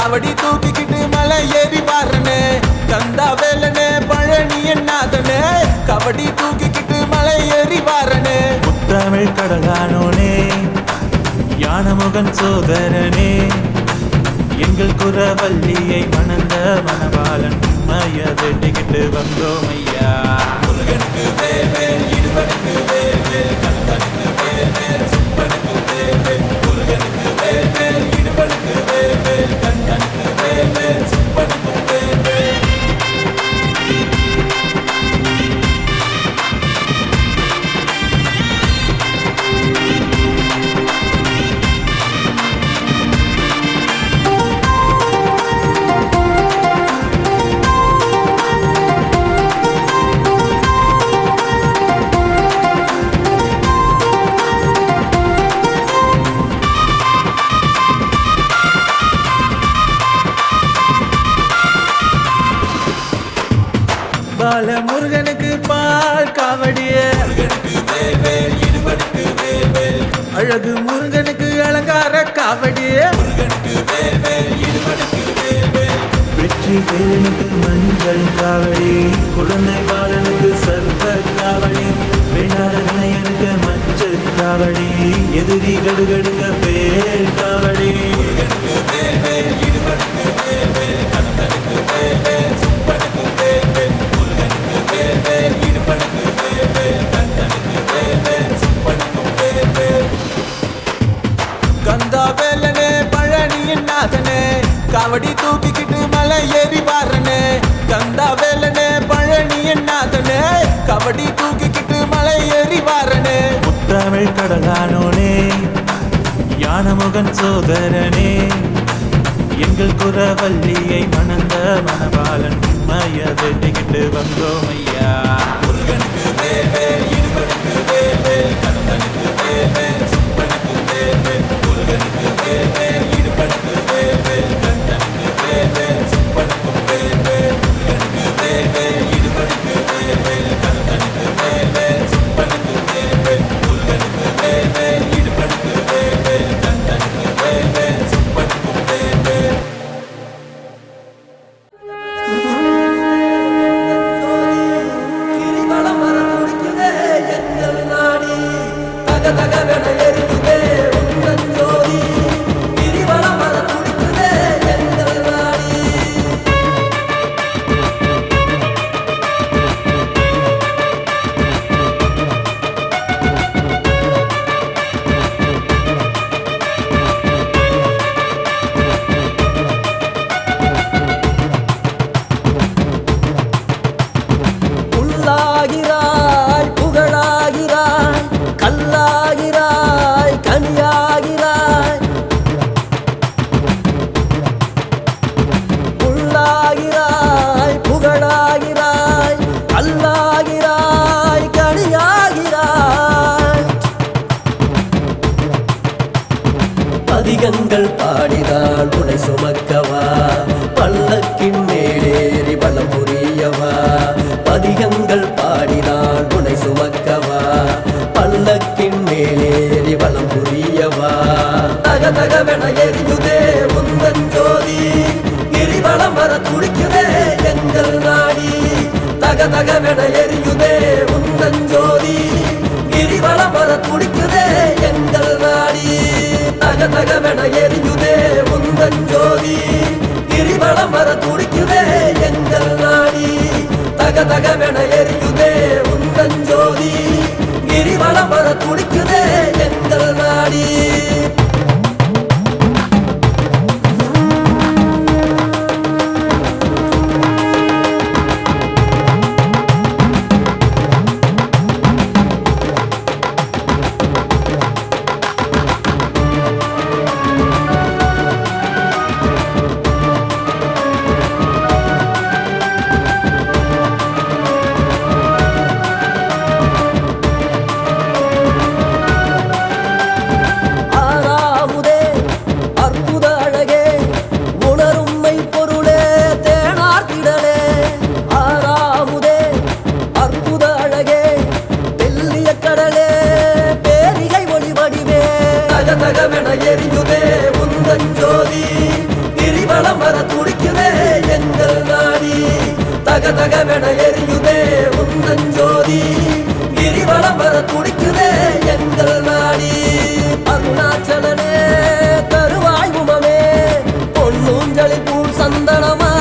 கபடி தூக்கிக்கிட்டு மலை ஏறி பாருனே. கந்தா வேலனே பழனி என்னாதனே. கபடி தூக்கிக்கிட்டு மலை ஏறி பாருனே புத்தமிழ் கடலானோனே யானமுகன் சோதரனே. எங்கள் குரவல்லியை மணந்த மணவாளன் உண்மைய வேண்டிக்கிட்டு வந்தோம் ஐயா. கால முருகனுக்கு பால் காவடிய. அழகு முருகனுக்கு அலங்கார காவடிய. வெற்றி வேலனுக்கு மஞ்சள் காவடி குழந்தை பாலனுக்கு சர்வ காவடி வேண்டாத வினையனுக்கு மஞ்சள் காவடி எதிரி கடுகடுங்க கந்தா வேலனே பழனியின் நாதனே. காவடி தூக்கிக்கிட்டு மலை ஏறி பாருனே கந்தா வேலனே பழனியின் நாதனே. கபடி தூக்கிக்கிட்டு மலை ஏறி பாருனே முத்தமிழ் கடலானோனே யானமுகன் சோதரனே. எங்கள் குரவல்லியை மணந்த மணவாளன் உண்மைய வேண்டிக்கிட்டு வந்தோம் ஐயா. முருகனுக்கு வேல் வேல் இடுவனுக்கு வேல் வேல் கந்தனுக்கு வேல் சுமக்கவா? பல்லக்கின் மேலேறி பலம் புரியவா? பதிகங்கள் பாடினால் உனை சுமக்கவா? பல்லக்கின் மேலேறி பலம் புரியவா? தக தகவ கிரிவலம் துடிக்குதே எங்கள் நாடி. தக தகவென எரியுதே உந்தன் ஜோதி. கிரிவலம் வர துடிக்குதே எங்கள் நாடி. தகவென எரியுதே உந்தன் ஜோதி. கிரிவலம் வர துடிக்குதே எங்கள் நாடி. அருணாச்சலனே தருவாய் உமமே. பொன்னூஞ்சலில் பூ சந்தனமா.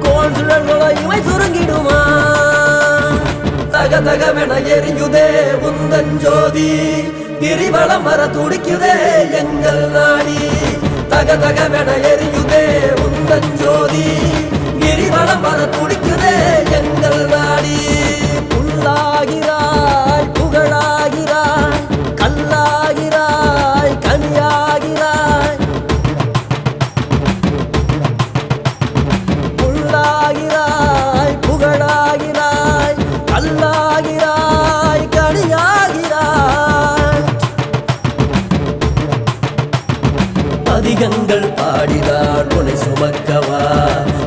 கோல் சுழல்களை இவை சுருங்கிடுமா. தக தகவென எரியுதே உந்தன் ஜோதி. கிரிவலம் வர துடிக்குதே எங்கள் நாடி. தக தகவென எரியுதே உந்தன் ஜோதி. கிரிவலம் வர துடிக்குதே எங்கள் நாடி புல்லாகிறாய் புகழாகிறாய் கல்லாகிறாய் கனியாகிறாய். புல்லாகிறாய் புகழாகிறாய் கல்லாகிறாய் கனியாகிறாய். அதிகங்கள் பாடினார் உனை சுமக்கவா?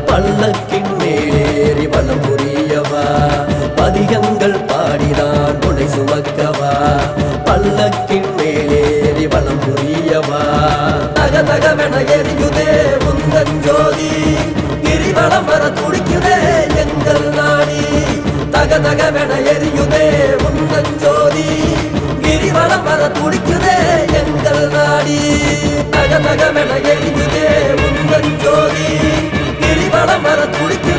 பல்லக்கின் மேலேறி வலம் புரியவா? பதிகங்கள் பாடிதான் துணை சுமக்கவா? பல்லக்கின் மேலேறி வலம் புரியவா? தக தகவென எரியுதே உந்தன் ஜோதி. கிரிவலம் வர துடிக்குதே எங்கள் நாடி. தக தகவென எரியுதே உந்தன் ஜோதி. கிரிவலம் வர துடிக்குதே எங்கள் நாடி. தக தகவென எரியுதே உந்தன் ஜோதி. கிரிவலம் வர துடிக்குதே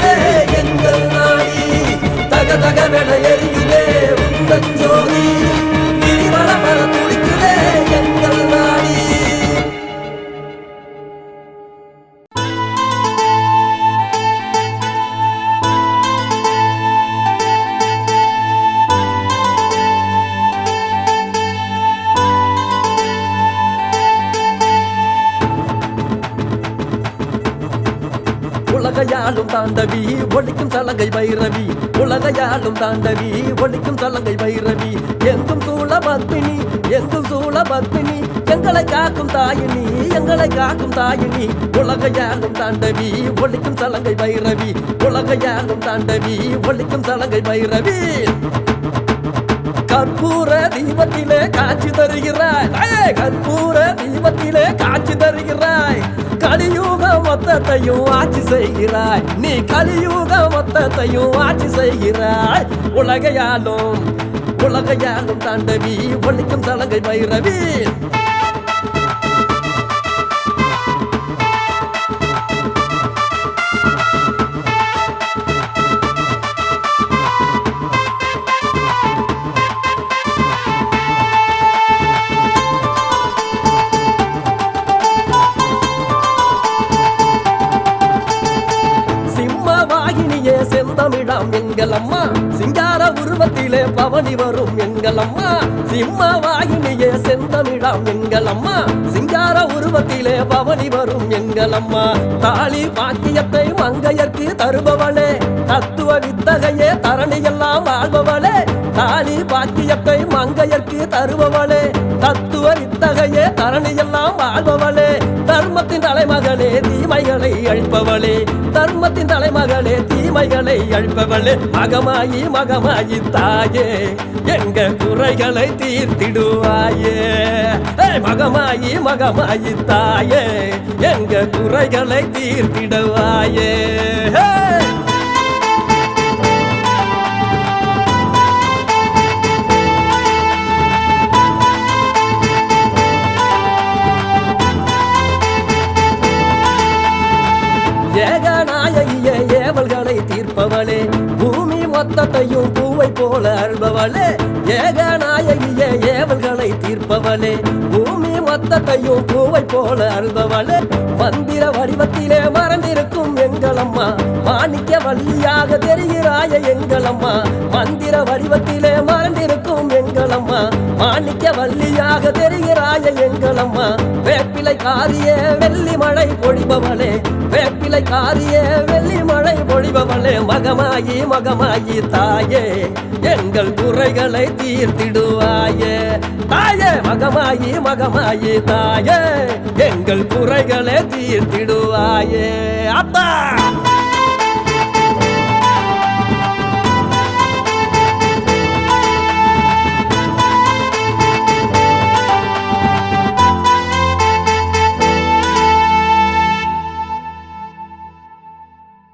உலகையாளும் தாண்டவி ஒழிக்கும் சலங்கை பைரவி. உலகையாளும் தாண்டவி ஒழிக்கும் சலங்கை பைரவி. எங்கும் சூழ பத்மினி எங்கும் சூழ பத்மினி. எங்களை காக்கும் தாயினி எங்களை காக்கும் தாயினி. உலகையாளும் தாண்டவி ஒழிக்கும் சலங்கை பைரவி. உலகையாளும் தாண்டவி ஒழிக்கும் சலங்கை பைரவி. கற்பூர தீபத்திலே காட்சி தருகிறாய். கற்பூர தீபத்திலே காட்சி தருகிறாய். கலியுக மொத்தத்தையும் ஆட்சி செய்கிறாய். நீ கலியுக மொத்தத்தையும் ஆட்சி செய்கிறாய். உலகையாலும் உலகையாலும் தாண்டவி ஒழிக்கும் தலங்கை பைரவி. வாகினியே எங்கள் அம்மா சிங்கார உருவத்திலே பவனி வரும் எங்கள் அம்மா சிம்ம வாயினியே செந்தமிழாம் எங்கள் அம்மா சிங்கார உருவத்திலே பவனி வரும் எங்கள் அம்மா தாலி பாக்கியத்தை மங்கையர்க்கு தருபவளே. தத்துவ வித்தகையே தரணியெல்லாம் வாழ்பவளே. தாலி பாக்கியத்தை மங்கையர்க்கு தருபவளே. தத்துவ வித்தகையே தரணியெல்லாம் வாழ்பவளே. தர்மத்தின் தலைமகளே தீமைகளை அழிப்பவளே. தர்மத்தின் தலைமகளே தீமைகளை அழிப்பவளே. மகமாயி மகமாயி தாயே எங்க குறைகளை தீர்த்திடுவாயே. மகமாயி மகமாயி தாயே எங்க குறைகளை தீர்த்திடுவாயே. ரத்தத்தையும் பூவை போல அருள்பவளே ஏகநாயகிய ஏவல்களை தீர்ப்பவளே. பூமி மொத்தத்தையும் பூவை போல அருள்பவளே மந்திர வடிவத்திலே மறந்திருக்கும் எங்களம்மா. மாணிக்க வள்ளியாக தெரிகிறாய எங்களம்மா. மந்திர வடிவத்திலே மறந்திருக்கும் எங்களம்மா. மாணிக்க வள்ளியாக தெரிகிறாய எங்களம்மா. வேப்பிலை காரிய வெள்ளி மழை பொழிபவளே வேப்பிலை காரியே வெள்ளி மழை பொழிபவளே மகமாயி மகமாயி தாயே எங்கள் குறைகளை தீர்த்திடுவாயே. தாயே மகமாயி மகமாயி தாயே எங்கள் குறைகளை தீர்த்திடுவாயே. அப்பா!